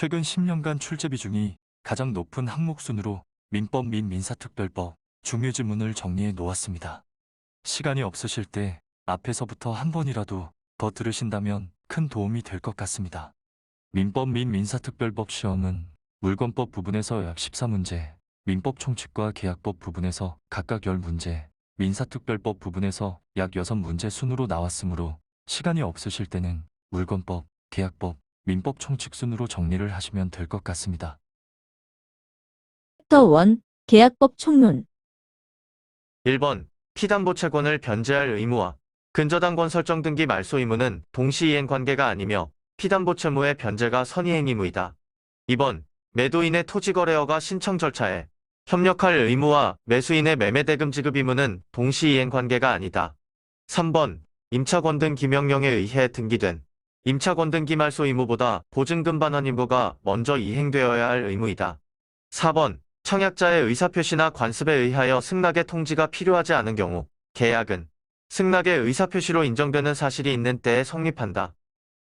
최근 10년간 출제 비중이 가장 높은 항목 순으로 민법 및 민사특별법 중요지문을 정리해 놓았습니다. 시간이 없으실 때 앞에서부터 한 번이라도 더 들으신다면 큰 도움이 될 것 같습니다. 민법 및 민사특별법 시험은 물권법 부분에서 약 14문제, 민법 총칙과 계약법 부분에서 각각 10문제, 민사특별법 부분에서 약 6문제 순으로 나왔으므로 시간이 없으실 때는 물권법, 계약법, 민법 총칙 순으로 정리를 하시면 될 것 같습니다. 챕터 1 계약법 총론 1번 피담보 채권을 변제할 의무와 근저당권 설정 등기 말소 의무는 동시 이행 관계가 아니며 피담보 채무의 변제가 선이행 의무이다. 2번 매도인의 토지 거래허가 신청 절차에 협력할 의무와 매수인의 매매대금 지급 의무는 동시 이행 관계가 아니다. 3번 임차권 등 기명령에 의해 등기된 임차권 등기 말소 의무보다 보증금 반환 의무가 먼저 이행되어야 할 의무이다. 4번 청약자의 의사표시나 관습에 의하여 승낙의 통지가 필요하지 않은 경우 계약은 승낙의 의사표시로 인정되는 사실이 있는 때에 성립한다.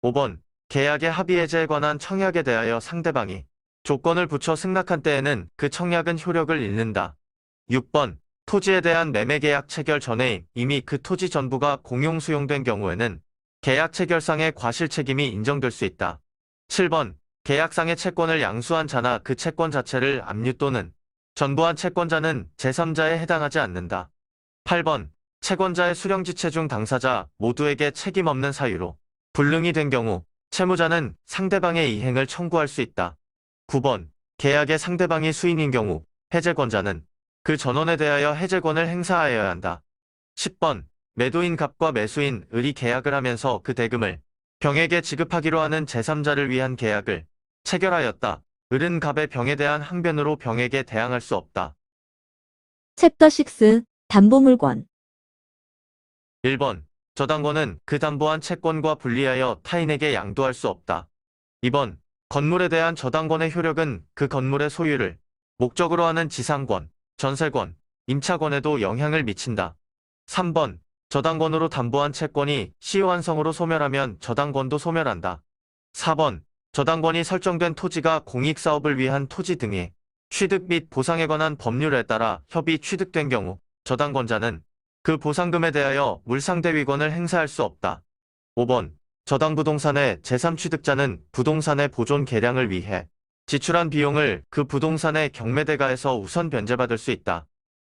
5번 계약의 합의 해제에 관한 청약에 대하여 상대방이 조건을 붙여 승낙한 때에는 그 청약은 효력을 잃는다. 6번 토지에 대한 매매계약 체결 전에 이미 그 토지 전부가 공용 수용된 경우에는 계약 체결상의 과실 책임이 인정될 수 있다. 7번 계약상의 채권을 양수한 자나 그 채권 자체를 압류 또는 전부한 채권자는 제3자에 해당하지 않는다. 8번 채권자의 수령지체 중 당사자 모두에게 책임 없는 사유로 불능이 된 경우 채무자는 상대방의 이행을 청구할 수 있다. 9번 계약의 상대방이 수인인 경우 해제권자는 그 전원에 대하여 해제권을 행사하여야 한다. 10번 매도인 갑과 매수인 을이 계약을 하면서 그 대금을 병에게 지급하기로 하는 제3자를 위한 계약을 체결하였다. 을은 갑의 병에 대한 항변으로 병에게 대항할 수 없다. 챕터 6 담보물권 1번 저당권은 그 담보한 채권과 분리하여 타인에게 양도할 수 없다. 2번 건물에 대한 저당권의 효력은 그 건물의 소유를 목적으로 하는 지상권, 전세권, 임차권에도 영향을 미친다. 3번 저당권으로 담보한 채권이 시효한성으로 소멸하면 저당권도 소멸한다. 4번 저당권이 설정된 토지가 공익사업을 위한 토지 등의 취득 및 보상에 관한 법률에 따라 협의 취득된 경우 저당권자는 그 보상금에 대하여 물상대위권을 행사할 수 없다. 5번 저당 부동산의 제3취득자는 부동산의 보존 개량을 위해 지출한 비용을 그 부동산의 경매대가에서 우선 변제받을 수 있다.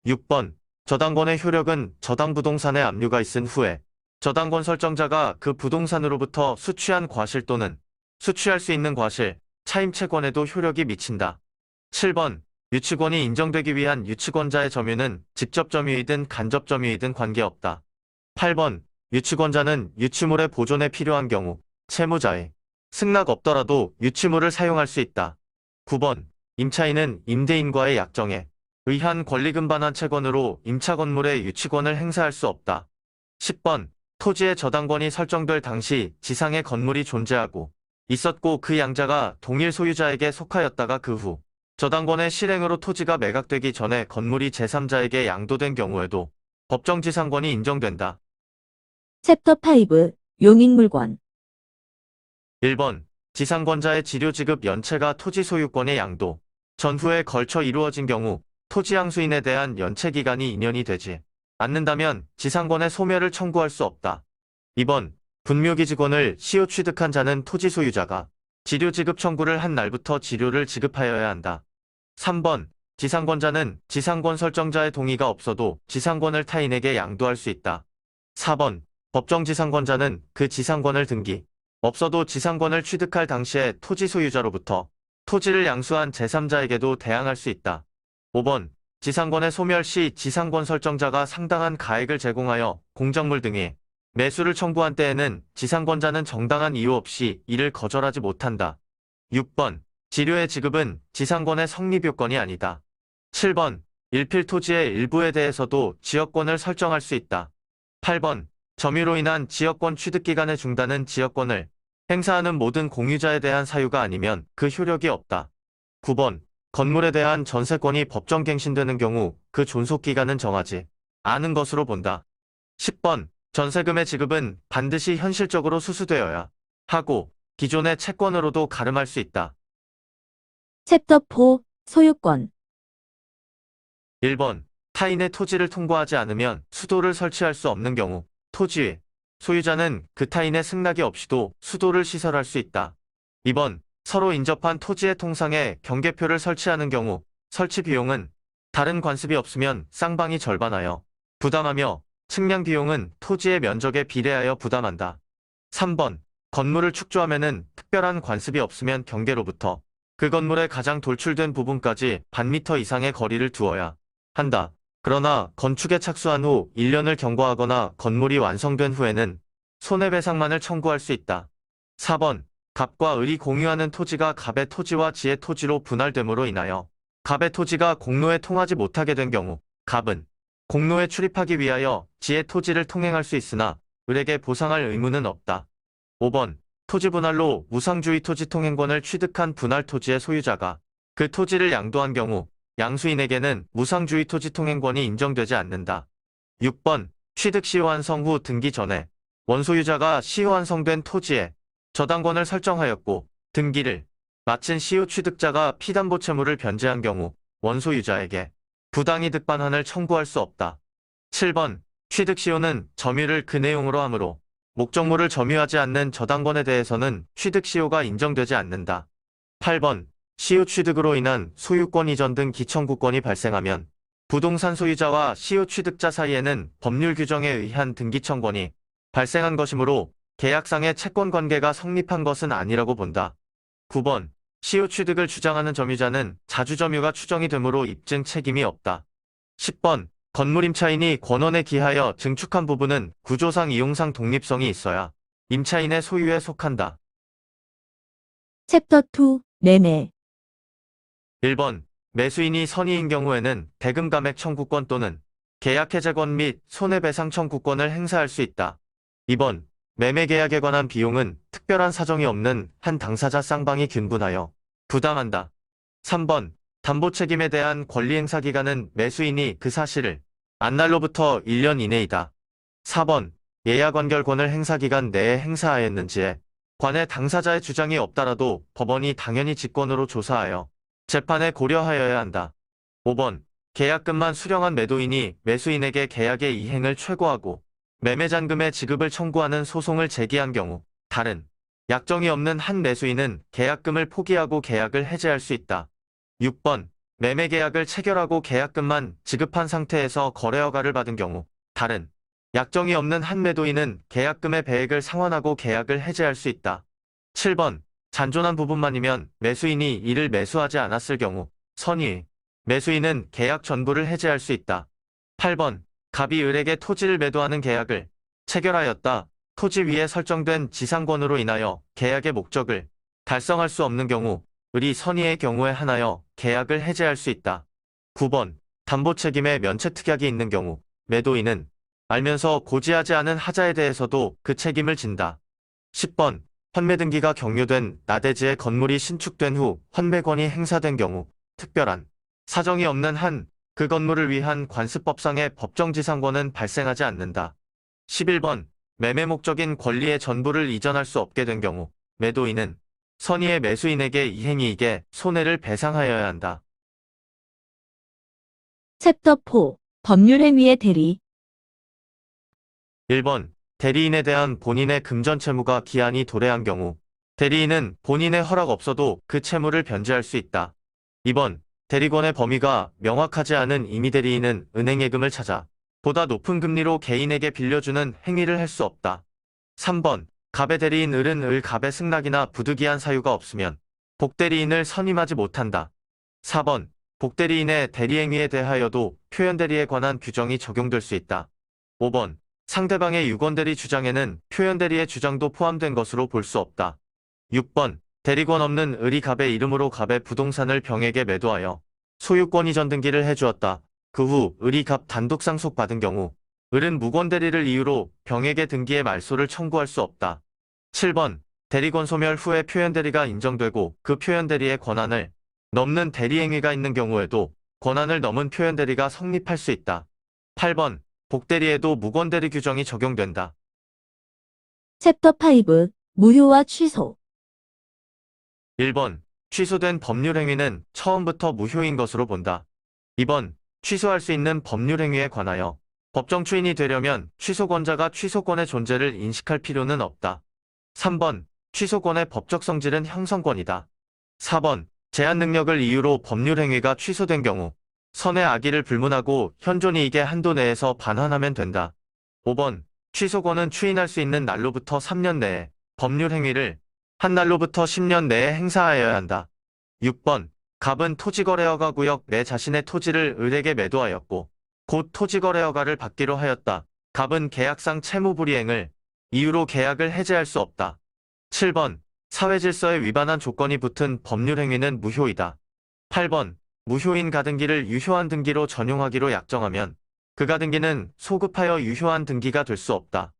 6번 저당권의 효력은 저당 부동산에 압류가 있은 후에 저당권 설정자가 그 부동산으로부터 수취한 과실 또는 수취할 수 있는 과실, 차임채권에도 효력이 미친다. 7번 유치권이 인정되기 위한 유치권자의 점유는 직접 점유이든 간접 점유이든 관계없다. 8번 유치권자는 유치물의 보존에 필요한 경우 채무자의 승낙 없더라도 유치물을 사용할 수 있다. 9번 임차인은 임대인과의 약정에 의한 권리금 반환 채권으로 임차 건물의 유치권을 행사할 수 없다. 10번 토지의 저당권이 설정될 당시 지상의 건물이 존재하고 있었고 그 양자가 동일 소유자에게 속하였다가 그 후 저당권의 실행으로 토지가 매각되기 전에 건물이 제3자에게 양도된 경우에도 법정 지상권이 인정된다. 챕터 5 용익물권 1번 지상권자의 지료 지급 연체가 토지 소유권의 양도 전후에 걸쳐 이루어진 경우 토지 양수인에 대한 연체 기간이 2년이 되지 않는다면 지상권의 소멸을 청구할 수 없다. 2번 분묘기지권을 시효 취득한 자는 토지 소유자가 지료 지급 청구를 한 날부터 지료를 지급하여야 한다. 3번 지상권자는 지상권 설정자의 동의가 없어도 지상권을 타인에게 양도할 수 있다. 4번 법정 지상권자는 그 지상권을 등기 없어도 지상권을 취득할 당시에 토지 소유자로부터 토지를 양수한 제3자에게도 대항할 수 있다. 5번 지상권의 소멸 시 지상권 설정자가 상당한 가액을 제공하여 공작물 등의 매수를 청구한 때에는 지상권자는 정당한 이유 없이 이를 거절하지 못한다. 6번 지료의 지급은 지상권의 성립 요건이 아니다. 7번 일필 토지의 일부에 대해서도 지역권을 설정할 수 있다. 8번 점유로 인한 지역권 취득기간의 중단은 지역권을 행사하는 모든 공유자에 대한 사유가 아니면 그 효력이 없다. 9번 건물에 대한 전세권이 법정 갱신되는 경우 그 존속기간은 정하지 않은 것으로 본다. 10번 전세금의 지급은 반드시 현실적으로 수수되어야 하고 기존의 채권으로도 가름할 수 있다. 챕터 4 소유권 1번 타인의 토지를 통과하지 않으면 수도를 설치할 수 없는 경우 토지의 소유자는 그 타인의 승낙이 없이도 수도를 시설할 수 있다. 2번 서로 인접한 토지의 통상에 경계표를 설치하는 경우 설치 비용은 다른 관습이 없으면 쌍방이 절반하여 부담하며 측량 비용은 토지의 면적에 비례하여 부담한다. 3번 건물을 축조하면은 특별한 관습이 없으면 경계로부터 그 건물의 가장 돌출된 부분까지 반미터 이상의 거리를 두어야 한다. 그러나 건축에 착수한 후 1년을 경과하거나 건물이 완성된 후에는 손해배상만을 청구할 수 있다. 4번 갑과 을이 공유하는 토지가 갑의 토지와 지의 토지로 분할됨으로 인하여 갑의 토지가 공로에 통하지 못하게 된 경우 갑은 공로에 출입하기 위하여 지의 토지를 통행할 수 있으나 을에게 보상할 의무는 없다. 5번 토지 분할로 무상주의 토지 통행권을 취득한 분할 토지의 소유자가 그 토지를 양도한 경우 양수인에게는 무상주의 토지 통행권이 인정되지 않는다. 6번 취득 시효 완성 후 등기 전에 원소유자가 시효 완성된 토지에 저당권을 설정하였고 등기를 마친 시효 취득자가 피담보 채무를 변제한 경우 원소유자에게 부당이 득 반환을 청구할 수 없다. 7번 취득 시효는 점유를 그 내용으로 하므로 목적물을 점유하지 않는 저당권에 대해서는 취득 시효가 인정되지 않는다. 8번 시효 취득으로 인한 소유권 이전 등 기청구권이 발생하면 부동산 소유자와 시효 취득자 사이에는 법률 규정에 의한 등기청권이 발생한 것이므로 계약상의 채권 관계가 성립한 것은 아니라고 본다. 9번 시효 취득을 주장하는 점유자는 자주점유가 추정이 되므로 입증 책임이 없다. 10번 건물 임차인이 권원에 기하여 증축한 부분은 구조상 이용상 독립성이 있어야 임차인의 소유에 속한다. 챕터 2 매매 1번 매수인이 선의인 경우에는 대금 감액 청구권 또는 계약 해제권 및 손해배상 청구권을 행사할 수 있다. 2번 매매 계약에 관한 비용은 특별한 사정이 없는 한 당사자 쌍방이 균분하여 부담한다. 3번 담보 책임에 대한 권리 행사 기간은 매수인이 그 사실을 안 날로부터 1년 이내이다. 4번 예약 완결권을 행사 기간 내에 행사하였는지에 관해 당사자의 주장이 없다라도 법원이 당연히 직권으로 조사하여 재판에 고려하여야 한다. 5번 계약금만 수령한 매도인이 매수인에게 계약의 이행을 최고하고 매매잔금의 지급을 청구하는 소송을 제기한 경우 다른 약정이 없는 한 매수인은 계약금을 포기하고 계약을 해제할 수 있다. 6번 매매 계약을 체결하고 계약금만 지급한 상태에서 거래허가를 받은 경우 다른 약정이 없는 한 매도인은 계약금의 배액을 상환하고 계약을 해제할 수 있다. 7번 잔존한 부분만이면 매수인이 이를 매수하지 않았을 경우 선의 매수인은 계약 전부를 해제할 수 있다. 8번 갑이 을에게 토지를 매도하는 계약을 체결하였다. 토지 위에 설정된 지상권으로 인하여 계약의 목적을 달성할 수 없는 경우 을이 선의의 경우에 한하여 계약을 해제할 수 있다. 9번 담보 책임에 면책 특약이 있는 경우 매도인은 알면서 고지하지 않은 하자에 대해서도 그 책임을 진다. 10번 환매 등기가 경료된 나대지의 건물이 신축된 후 환매권이 행사된 경우 특별한 사정이 없는 한 그 건물을 위한 관습법상의 법정지상권은 발생하지 않는다. 11번 매매 목적인 권리의 전부를 이전할 수 없게 된 경우 매도인은 선의의 매수인에게 이행이익에 손해를 배상하여야 한다. 챕터 4 법률행위의 대리 1번 대리인에 대한 본인의 금전 채무가 기한이 도래한 경우 대리인은 본인의 허락 없어도 그 채무를 변제할 수 있다. 2번 대리권의 범위가 명확하지 않은 임의 대리인은 은행 예금을 찾아 보다 높은 금리로 개인에게 빌려주는 행위를 할 수 없다. 3번 갑의 대리인 을은 을 갑의 승낙이나 부득이한 사유가 없으면 복대리인을 선임하지 못한다. 4번 복대리인의 대리행위에 대하여도 표현대리에 관한 규정이 적용될 수 있다. 5번 상대방의 유권대리 주장에는 표현대리의 주장도 포함된 것으로 볼 수 없다. 6번 대리권 없는 을이 갑의 이름으로 갑의 부동산을 병에게 매도하여 소유권 이전 등기를 해주었다. 그후 을이 갑 단독 상속받은 경우 을은 무권 대리를 이유로 병에게 등기의 말소를 청구할 수 없다. 7번 대리권 소멸 후에 표현대리가 인정되고 그 표현대리의 권한을 넘는 대리행위가 있는 경우에도 권한을 넘은 표현대리가 성립할 수 있다. 8번 복대리에도 무권대리 규정이 적용된다. 챕터 5 무효와 취소 1번 취소된 법률 행위는 처음부터 무효인 것으로 본다. 2번 취소할 수 있는 법률 행위에 관하여 법정 추인이 되려면 취소권자가 취소권의 존재를 인식할 필요는 없다. 3번 취소권의 법적 성질은 형성권이다. 4번 제한 능력을 이유로 법률 행위가 취소된 경우 선의 악의를 불문하고 현존이익의 한도 내에서 반환하면 된다. 5번 취소권은 추인할 수 있는 날로부터 3년 내에 법률 행위를 한 날로부터 10년 내에 행사하여야 한다. 6번 갑은 토지거래허가 구역 내 자신의 토지를 을에게 매도하였고 곧 토지거래허가를 받기로 하였다. 갑은 계약상 채무불이행을 이유로 계약을 해제할 수 없다. 7번 사회질서에 위반한 조건이 붙은 법률 행위는 무효이다. 8번 무효인 가등기를 유효한 등기로 전용하기로 약정하면 그 가등기는 소급하여 유효한 등기가 될 수 없다.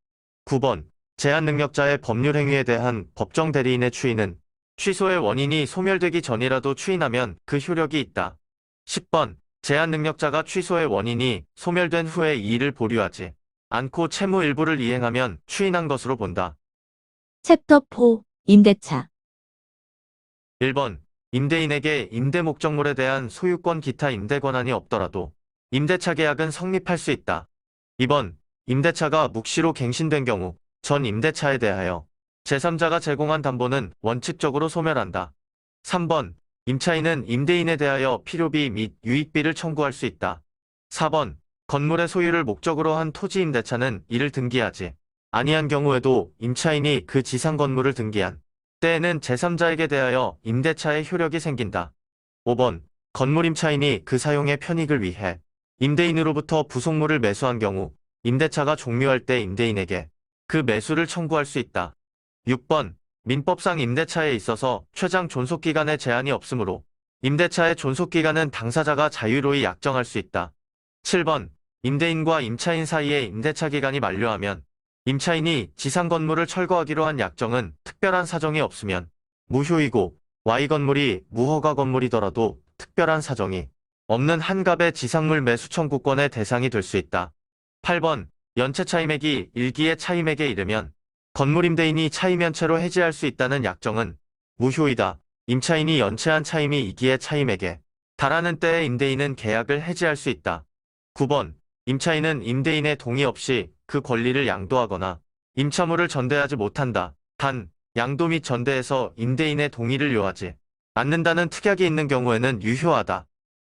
9번 제한 능력자의 법률 행위에 대한 법정 대리인의 추인은 취소의 원인이 소멸되기 전이라도 추인하면 그 효력이 있다. 10번 제한 능력자가 취소의 원인이 소멸된 후에 이의를 보류하지 않고 채무 일부를 이행하면 추인한 것으로 본다. 챕터 4 임대차 1번 임대인에게 임대 목적물에 대한 소유권 기타 임대 권한이 없더라도 임대차 계약은 성립할 수 있다. 2번 임대차가 묵시로 갱신된 경우 전 임대차에 대하여 제3자가 제공한 담보는 원칙적으로 소멸한다. 3번 임차인은 임대인에 대하여 필요비 및 유익비를 청구할 수 있다. 4번 건물의 소유를 목적으로 한 토지 임대차는 이를 등기하지 아니한 경우에도 임차인이 그 지상 건물을 등기한 때에는 제3자에게 대하여 임대차의 효력이 생긴다. 5번 건물 임차인이 그 사용의 편익을 위해 임대인으로부터 부속물을 매수한 경우 임대차가 종료할 때 임대인에게 그 매수를 청구할 수 있다. 6번 민법상 임대차에 있어서 최장 존속기간에 제한이 없으므로 임대차의 존속기간은 당사자가 자유로이 약정할 수 있다. 7번 임대인과 임차인 사이의 임대차 기간이 만료하면 임차인이 지상 건물을 철거하기로 한 약정은 특별한 사정이 없으면 무효이고 Y 건물이 무허가 건물이더라도 특별한 사정이 없는 한갑의 지상물 매수 청구권의 대상이 될 수 있다. 8번 연체 차임액이 일기의 차임액에 이르면 건물 임대인이 차임 연체로 해지할 수 있다는 약정은 무효이다. 임차인이 연체한 차임이 이기의 차임액에 달하는 때에 임대인은 계약을 해지할 수 있다. 9번 임차인은 임대인의 동의 없이 그 권리를 양도하거나 임차물을 전대하지 못한다. 단 양도 및 전대에서 임대인의 동의를 요하지 않는다는 특약이 있는 경우에는 유효하다.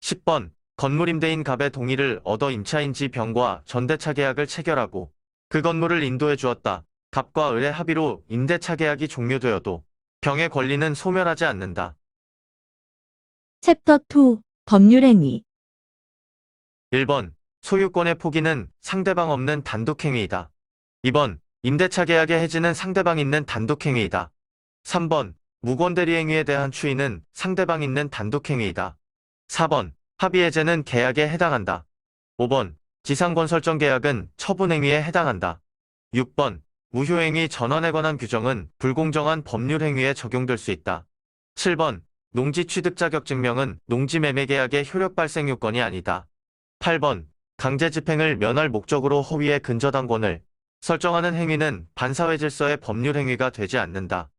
10번 건물 임대인 갑의 동의를 얻어 임차인지 병과 전대차 계약을 체결하고 그 건물을 인도해 주었다. 갑과 을의 합의로 임대차 계약이 종료되어도 병의 권리는 소멸하지 않는다. 챕터 2 법률행위 1번 소유권의 포기는 상대방 없는 단독행위이다. 2번 임대차 계약의 해지는 상대방 있는 단독행위이다. 3번 무권대리행위에 대한 추인은 상대방 있는 단독행위이다. 4번 합의해제는 계약에 해당한다. 5번 지상건설정 계약은 처분행위에 해당한다. 6번 무효행위 전환에 관한 규정은 불공정한 법률행위에 적용될 수 있다. 7번 농지 취득 자격 증명은 농지 매매 계약의 효력 발생 요건이 아니다. 8번 강제 집행을 면할 목적으로 허위의 근저당권을 설정하는 행위는 반사회 질서의 법률 행위가 되지 않는다.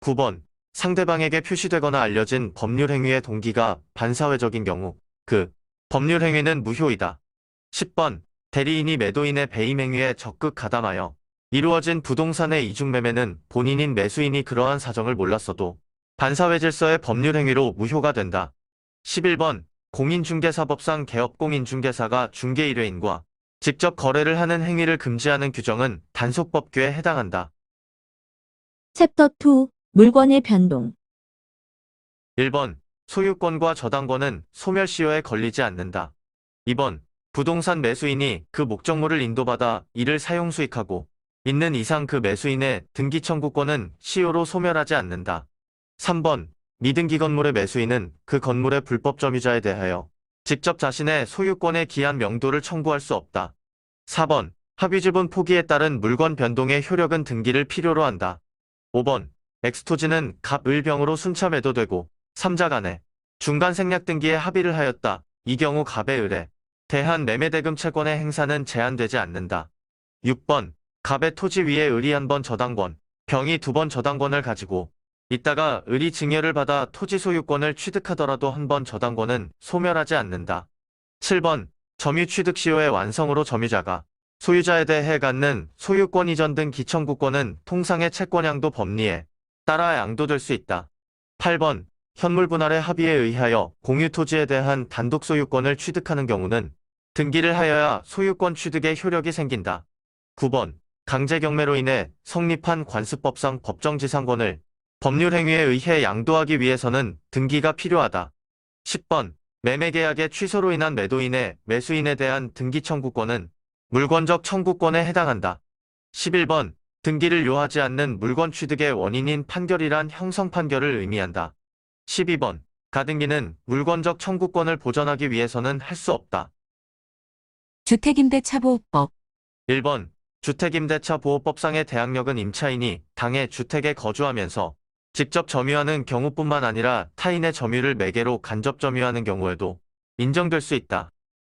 9번 상대방에게 표시되거나 알려진 법률 행위의 동기가 반사회적인 경우 그 법률 행위는 무효이다. 10번 대리인이 매도인의 배임 행위에 적극 가담하여 이루어진 부동산의 이중매매는 본인인 매수인이 그러한 사정을 몰랐어도 반사회 질서의 법률 행위로 무효가 된다. 11번 공인중개사법상 개업공인중개사가 중개 일회인과 직접 거래를 하는 행위를 금지하는 규정은 단속법규에 해당한다. 챕터 2 물건의 변동 1번 소유권과 저당권은 소멸시효에 걸리지 않는다. 2번 부동산 매수인이 그 목적물을 인도받아 이를 사용 수익하고 있는 이상 그 매수인의 등기 청구권은 시효로 소멸하지 않는다. 3번 미등기 건물의 매수인은 그 건물의 불법 점유자에 대하여 직접 자신의 소유권에 기한 명도를 청구할 수 없다. 4번 합의지분 포기에 따른 물건 변동의 효력은 등기를 필요로 한다. 5번 엑스토지는 갑, 을, 병으로 순차 매도되고 3자 간에 중간 생략 등기에 합의를 하였다. 이 경우 갑의 을에 대한 매매대금 채권의 행사는 제한되지 않는다. 6번 갑의 토지 위에 을이 한 번 저당권, 병이 두 번 저당권을 가지고 이따가 의리 증여를 받아 토지 소유권을 취득하더라도 한 번 저당권은 소멸하지 않는다. 7번 점유 취득 시효의 완성으로 점유자가 소유자에 대해 갖는 소유권 이전 등 기청구권은 통상의 채권양도 법리에 따라 양도될 수 있다. 8번 현물 분할의 합의에 의하여 공유 토지에 대한 단독 소유권을 취득하는 경우는 등기를 하여야 소유권 취득의 효력이 생긴다. 9번 강제 경매로 인해 성립한 관습법상 법정지상권을 법률 행위에 의해 양도하기 위해서는 등기가 필요하다. 10번 매매계약의 취소로 인한 매도인의 매수인에 대한 등기 청구권은 물권적 청구권에 해당한다. 11번 등기를 요하지 않는 물건 취득의 원인인 판결이란 형성 판결을 의미한다. 12번 가등기는 물권적 청구권을 보전하기 위해서는 할 수 없다. 주택임대차보호법 1번 주택임대차 보호법상의 대항력은 임차인이 당해 주택에 거주하면서 직접 점유하는 경우뿐만 아니라 타인의 점유를 매개로 간접 점유하는 경우에도 인정될 수 있다.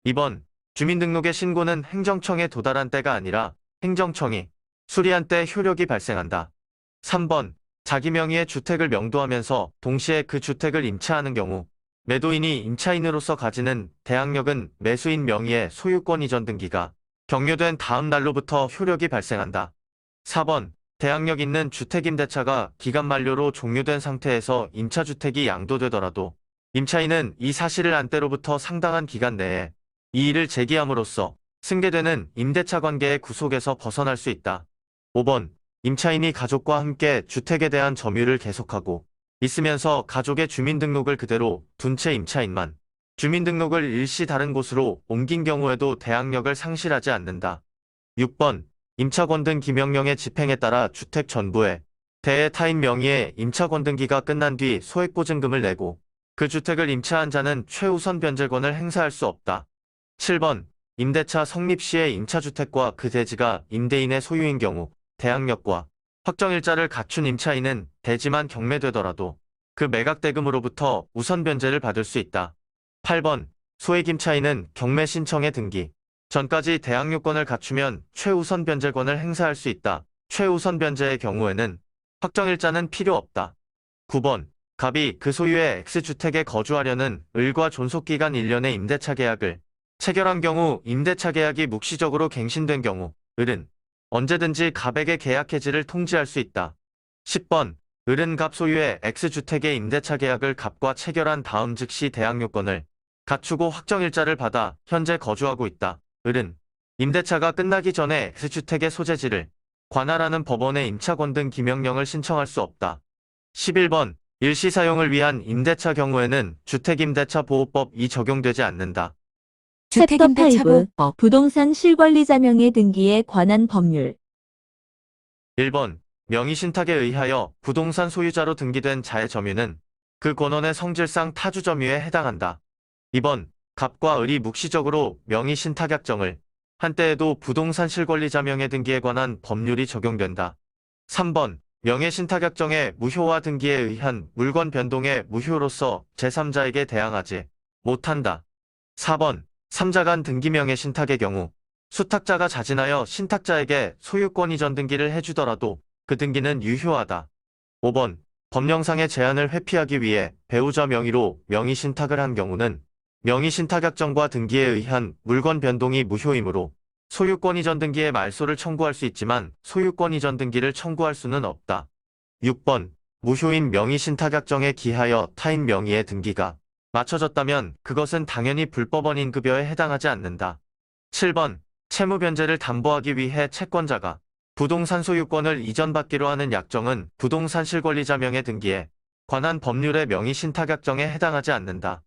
2번 주민등록의 신고는 행정청에 도달한 때가 아니라 행정청이 수리한 때 효력이 발생한다. 3번 자기 명의의 주택을 명도하면서 동시에 그 주택을 임차하는 경우 매도인이 임차인으로서 가지는 대항력은 매수인 명의의 소유권 이전 등기가 경료된 다음 날로부터 효력이 발생한다. 4번 대항력 있는 주택임대차가 기간 만료로 종료된 상태에서 임차주택이 양도되더라도 임차인은 이 사실을 안 때로부터 상당한 기간 내에 이 일을 제기함으로써 승계되는 임대차 관계의 구속에서 벗어날 수 있다. 5번 임차인이 가족과 함께 주택에 대한 점유를 계속하고 있으면서 가족의 주민등록을 그대로 둔 채 임차인만 주민등록을 일시 다른 곳으로 옮긴 경우에도 대항력을 상실하지 않는다. 6번 임차권 등 기명령의 집행에 따라 주택 전부에 대해 타인 명의의 임차권 등기가 끝난 뒤 소액보증금을 내고 그 주택을 임차한 자는 최우선 변제권을 행사할 수 없다. 7번 임대차 성립 시에 임차주택과 그 대지가 임대인의 소유인 경우 대항력과 확정일자를 갖춘 임차인은 대지만 경매되더라도 그 매각대금으로부터 우선 변제를 받을 수 있다. 8번 소액 임차인은 경매 신청의 등기 전까지 대항력권을 갖추면 최우선 변제권을 행사할 수 있다. 최우선 변제의 경우에는 확정일자는 필요 없다. 9번 갑이 그 소유의 X주택에 거주하려는 을과 존속기간 1년의 임대차 계약을 체결한 경우 임대차 계약이 묵시적으로 갱신된 경우 을은 언제든지 갑에게 계약 해지를 통지할 수 있다. 10번 을은 갑 소유의 X주택의 임대차 계약을 갑과 체결한 다음 즉시 대항 요건을 갖추고 확정일자를 받아 현재 거주하고 있다. 을은 임대차가 끝나기 전에 X주택의 소재지를 관할하는 법원에 임차권 등 기명령을 신청할 수 없다. 11번 일시 사용을 위한 임대차 경우에는 주택임대차보호법이 적용되지 않는다. 챕터 5 주택임대차보호법 부동산 실권리자 명의 등기에 관한 법률 1번 명의신탁에 의하여 부동산 소유자로 등기된 자의 점유는 그 권원의 성질상 타주 점유에 해당한다. 2번 갑과 을이 묵시적으로 명의신탁약정을 한때에도 부동산 실권리자 명의 등기에 관한 법률이 적용된다. 3번 명예신탁약정의 무효화 등기에 의한 물건 변동의 무효로서 제3자에게 대항하지 못한다. 4번 3자 간 등기 명예신탁의 경우 수탁자가 자진하여 신탁자에게 소유권 이전 등기를 해주더라도 그 등기는 유효하다. 5번 법령상의 제한을 회피하기 위해 배우자 명의로 명의 신탁을 한 경우는 명의 신탁 약정과 등기에 의한 물건 변동이 무효이므로 소유권 이전 등기의 말소를 청구할 수 있지만 소유권 이전 등기를 청구할 수는 없다. 6번 무효인 명의 신탁 약정에 기하여 타인 명의의 등기가 맞춰졌다면 그것은 당연히 불법원 인 급여에 해당하지 않는다. 7번 채무 변제를 담보하기 위해 채권자가 부동산 소유권을 이전받기로 하는 약정은 부동산 실권리자 명의 등기에 관한 법률의 명의 신탁약정에 해당하지 않는다.